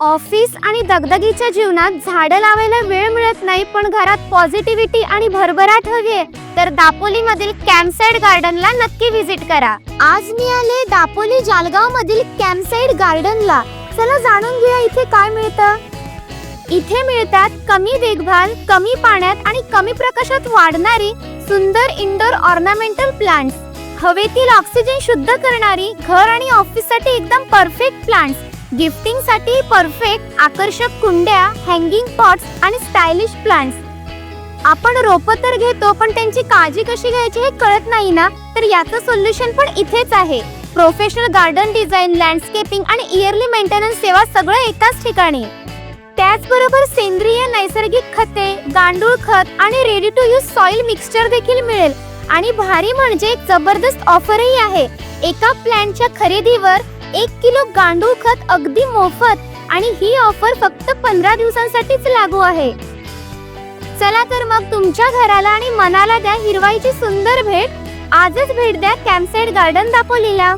Office आणि दगदगीच्या जीवनात झाडं लावायला वेळ मिळत नाही पण घरात पॉझिटिव्हिटी आणि भरभराट हवी आहे तर दापोली मधील कॅम्पसाइड गार्डनला नक्की व्हिजिट करा. आज मी आले दापोली जालगाव मधील कॅम्पसाइड गार्डनला. चला जाणून घेऊया इथे काय मिळतं. इथे मिळतात कमी देखभाल कमी पाण्यात आणि कमी प्रकाशात वाढणारी सुंदर इंडोर ऑर्नामेंटल प्लांट्स हवेतील ऑक्सिजन शुद्ध करणारी घर आणि ऑफिससाठी एकदम परफेक्ट प्लांट्स गिफ्टिंगसाठी परफेक्ट आकर्षक कुंड्या हँगिंग पॉट्स आणि स्टायलिश प्लांट्स आपण रोपं तर घेतो पण त्यांची काळजी कशी घ्यायची हे कळत नाही ना? तर याचं सोल्युशन पण इथेच आहे. प्रोफेशनल गार्डन डिझाईन लँडस्केपिंग आणि इयरली मेंटेनन्स सेवा सगळं एकाच ठिकाणी. त्याचबरोबर सेंद्रिय नैसर्गिक खते गांडूळ खत आणि ready to use soil mixture देखील मिळेल. आणि भारी म्हणजे एक जबरदस्त ऑफरही आहे. एका प्लॅनच्या खरेदीवर एक किलो गांडूळ खत अगदी मोफत आणि ही ऑफर फक्त पंधरा दिवसांसाठीच लागू आहे. चला तर मग तुमच्या घराला आणि मनाला द्या हिरवाईची सुंदर भेट. आजच भेट द्या कॅम्पसाइड गार्डन दापोलीला.